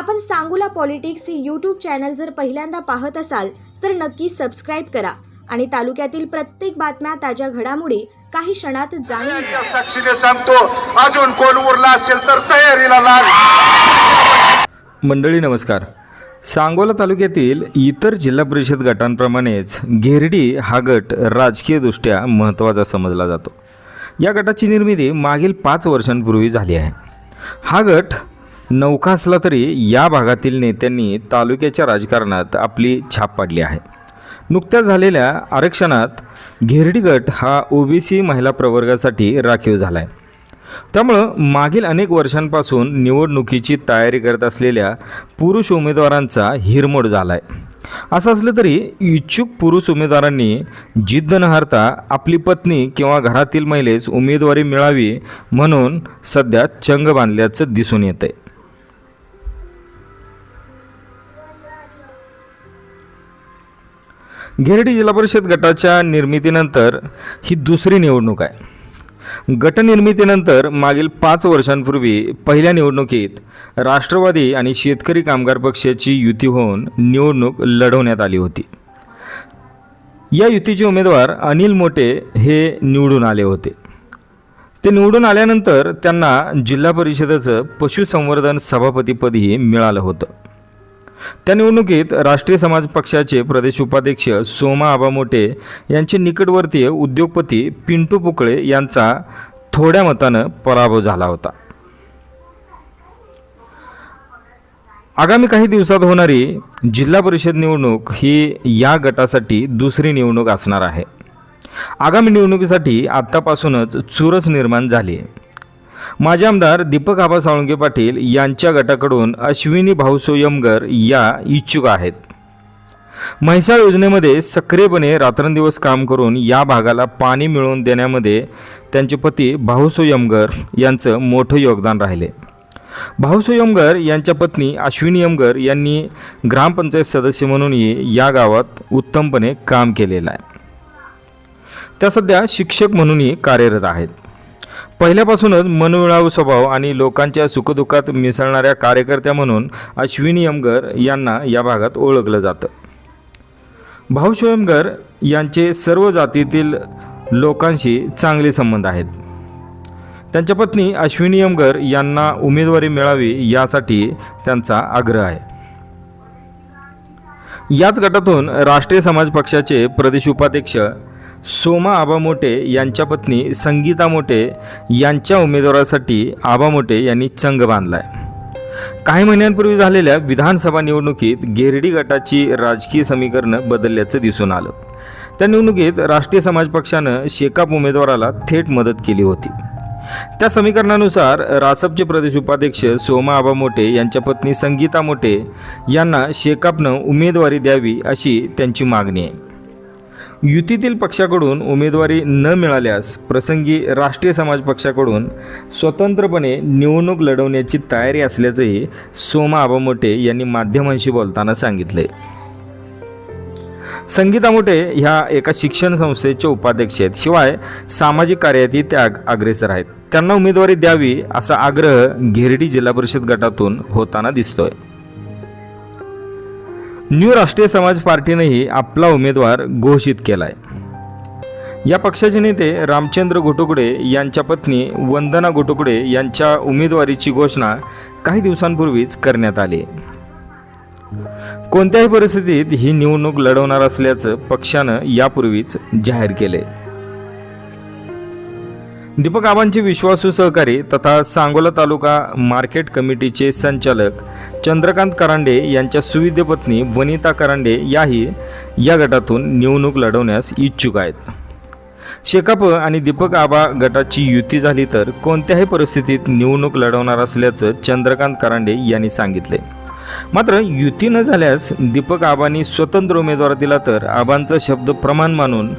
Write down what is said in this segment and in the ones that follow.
आपण सांगूला पॉलिटिक्स हे YouTube channel जर पहिल्यांदा पाहत असाल तर नक्की सबस्क्राईब करा. आणि तालुक्यातील प्रत्येक बातम्या ताज्या घडामोडी काही क्षणात जाणून साक्षीने सांगतो अजून कोण उरला असेल तर तयारीला लाग मंडळी नमस्कार. सांगोला तालुक्यातील इतर जिल्हा परिषद गटांप्रमाणेच घेरडी हा गट राजकीयदृष्ट्या महत्त्वाचा समजला जातो. या गटाची निर्मिती मागील पाच वर्षांपूर्वी झाली आहे. हा गट नौका असला तरी या भागातील नेत्यांनी तालुक्याच्या राजकारणात आपली छाप पाडली आहे. नुकत्याच झालेल्या आरक्षणात घेरडी गट हा ओबीसी महिला प्रवर्गासाठी राखीव झाला आहे त्यामुळं मागील अनेक वर्षांपासून निवडणुकीची तयारी करत असलेल्या पुरुष उमेदवारांचा हिरमोड झाला आहे असं असलं तरी इच्छुक पुरुष उमेदवारांनी जिद्द न हारता आपली पत्नी किंवा घरातील महिलेस उमेदवारी मिळावी म्हणून सध्या चंग बांधल्याचं दिसून येतं आहे गिरडी जिल्हा परिषद गटाच्या निर्मितीनंतर ही दुसरी निवडणूक आहे. गटनिर्मितीनंतर मागील पाच वर्षांपूर्वी पहिल्या निवडणुकीत राष्ट्रवादी आणि शेतकरी कामगार पक्षाची युती होऊन निवडणूक लढवण्यात आली होती. या युतीचे उमेदवार अनिल मोटे हे निवडून आले होते. ते निवडून आल्यानंतर त्यांना जिल्हा परिषदेचं पशुसंवर्धन सभापतीपदही मिळालं होतं. त्या निवडणुकीत राष्ट्रीय समाज पक्षाचे प्रदेश उपाध्यक्ष सोमा आबा मोटे यांचे निकटवर्तीय उद्योगपती पिंटू पुकळे यांचा थोड्या मतानं पराभव झाला होता. आगामी काही दिवसात होणारी जिल्हा परिषद निवडणूक ही या गटासाठी दुसरी निवडणूक असणार आहे. आगामी निवडणुकीसाठी आत्तापासूनच चुरस निर्माण झाली आहे. माजी आमदार दीपक आबा साळुंके पाटील यांच्या गटाकडून अश्विनी भाऊ सोयमगर या इच्छुक आहेत. म्हैसाळ योजनेमध्ये सक्रियपणे रात्रंदिवस काम करून या भागाला पाणी मिळवून देण्यामध्ये त्यांचे पती भाऊ सोयमगर यांचं मोठं योगदान राहिले. भाऊ सोयमगर यांच्या पत्नी अश्विनी यमगर यांनी ग्रामपंचायत सदस्य म्हणूनही या गावात उत्तमपणे काम केलेलं आहे. त्या सध्या शिक्षक म्हणूनही कार्यरत आहेत. पहिल्यापासूनच मनमिळावू स्वभाव आणि लोकांच्या सुखदुःखात मिसळणाऱ्या कार्यकर्त्या म्हणून अश्विनी यमगर यांना या भागात ओळखलं जातं. भाऊ शोयमगर यांचे सर्व जातीतील लोकांशी चांगले संबंध आहेत. त्यांच्या पत्नी अश्विनी यमगर यांना उमेदवारी मिळावी यासाठी त्यांचा आग्रह आहे. याच गटातून राष्ट्रीय समाज पक्षाचे प्रदेश उपाध्यक्ष सोमा आबा मोटे यांच्या पत्नी संगीता मोटे यांच्या उमेदवारासाठी आबा मोटे यांनी चंग बांधलाय. काही महिन्यांपूर्वी झालेल्या विधानसभा निवडणुकीत गेरडी गटाची राजकीय समीकरणं बदलल्याचं दिसून आलं. त्या निवडणुकीत राष्ट्रीय समाज पक्षानं शेकाप उमेदवाराला थेट मदत केली होती. त्या समीकरणानुसार रासपचे प्रदेश उपाध्यक्ष सोमा आबा मोटे यांच्या पत्नी संगीता मोटे यांना शेकापनं उमेदवारी द्यावी अशी त्यांची मागणी आहे. युतीतील पक्षाकडून उमेदवारी न मिळाल्यास प्रसंगी राष्ट्रीय समाज पक्षाकडून स्वतंत्रपणे निवडणूक लढवण्याची तयारी असल्याचंही सोमा आबामोटे यांनी माध्यमांशी बोलताना सांगितले. संगीता मोटे ह्या एका शिक्षण संस्थेचे उपाध्यक्ष आहेत. शिवाय सामाजिक कार्यातही त्या अग्रेसर आहेत. त्यांना उमेदवारी द्यावी असा आग्रह घेरडी जिल्हा परिषद गटातून होताना दिसतोय. न्यू राष्ट्रीय समाज पार्टीनेही आपला उमेदवार घोषित केलाय. या पक्षाचे नेते रामचंद्र गोटुकडे यांच्या पत्नी वंदना गोटुकडे यांच्या उमेदवारीची घोषणा काही दिवसांपूर्वीच करण्यात आली. कोणत्याही परिस्थितीत ही निवडणूक लढवणार असल्याचं पक्षानं यापूर्वीच जाहीर केले दीपक आबांचे विश्वासू सहकारी तथा सांगोला तालुका मार्केट कमिटीचे संचालक चंद्रकांत करांडे यांच्या सुविद्य पत्नी वनिता करांडे याही या गटातून निवडणूक लढवण्यास इच्छुक आहेत. शेकाप आणि दीपक आबा गटाची युती झाली तर कोणत्याही परिस्थितीत निवडणूक लढवणार असल्याचं चंद्रकांत करांडे यांनी सांगितले. मात्र युती न झाल्यास दीपक आबांनी स्वतंत्र उमेदवार दिला तर आबांचा शब्द प्रमाण मानून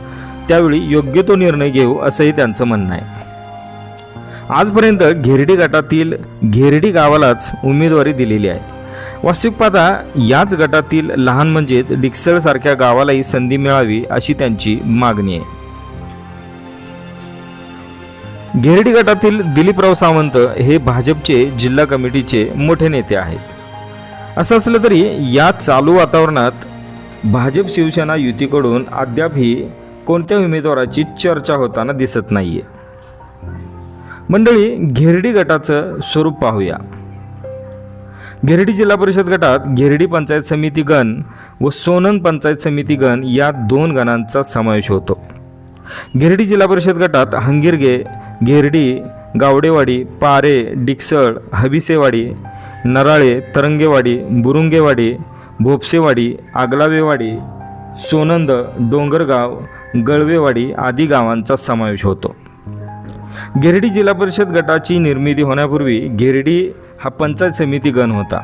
त्यावेळी योग्य तो निर्णय घेऊ असंही त्यांचं म्हणणं आहे. आजपर्यंत घेरडी गटातील घेरडी गावालाच उमेदवारी दिलेली आहे. वास्तविक पाहता याच गटातील लहान म्हणजेच डिक्सळसारख्या गावालाही संधी मिळावी अशी त्यांची मागणी आहे. घेरडी गटातील दिलीपराव सावंत हे भाजपचे जिल्हा कमिटीचे मोठे नेते आहेत. असं असलं तरी या चालू वातावरणात भाजप शिवसेना युतीकडून अद्यापही कोणत्या उमेदवाराची चर्चा होताना दिसत नाहीये. मंडळी घेरडी गटाचं स्वरूप पाहूया. घेरडी जिल्हा परिषद गटात घेरडी पंचायत समिती गण व सोनन पंचायत समिती गण या दोन गणांचा समावेश होतो. घेरडी जिल्हा परिषद गटात हंगिरगे घेरडी गावडेवाडी पारे डिकसळ हबिसेवाडी नराळे तरंगेवाडी बुरुंगेवाडी भोपसेवाडी आगलावेवाडी सोनंद डोंगरगाव गळवेवाडी आदी गावांचा समावेश होतो. गिरडी जिल्हा परिषद गटाची निर्मिती होण्यापूर्वी गिरडी हा पंचायत समिती गण होता.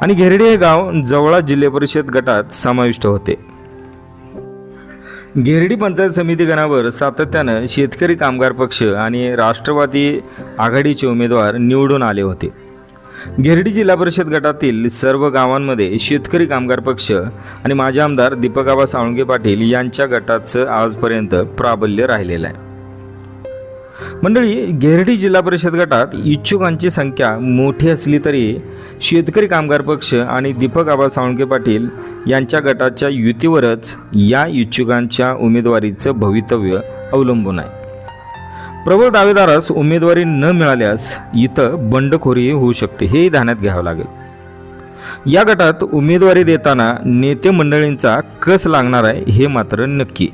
आणि गिरडी हे गाव जवळा जिल्हा परिषद गटात समाविष्ट होते. गिरडी पंचायत समिती गणावर सातत्यानं शेतकरी कामगार पक्ष आणि राष्ट्रवादी आघाडीचे उमेदवार निवडून आले होते. गिरडी जिल्हा परिषद गटातील सर्व गावांमध्ये शेतकरी कामगार पक्ष आणि माजी आमदार दीपकाबा साळुंगे पाटील यांच्या गटाचं आजपर्यंत प्राबल्य राहिलेलं आहे. मंडळी गेरडी जिल्हा परिषद गटात इच्छुकांची संख्या मोठी असली तरी शेतकरी कामगार पक्ष आणि दीपक आबा साळुंके पाटील यांच्या गटाच्या युतीवरच या इच्छुकांच्या उमेदवारीचं भवितव्य अवलंबून आहे. प्रबळ दावेदारास उमेदवारी न मिळाल्यास इथं बंडखोरी होऊ शकते हेही ध्यानात घ्यावं लागेल. या गटात उमेदवारी देताना नेते मंडळींचा कस लागणार आहे हे मात्र नक्की.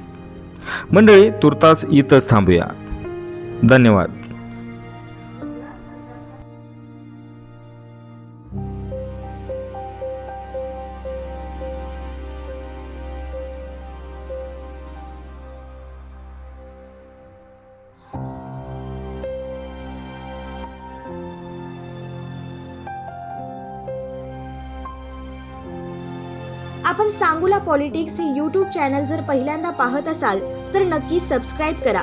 मंडळी तुर्तास इथंच थांबूया. धन्यवाद. आपण सांगूला पॉलिटिक्स हे यूट्यूब चॅनल जर पहिल्यांदा पाहत असाल तर नक्की सबस्क्राईब करा.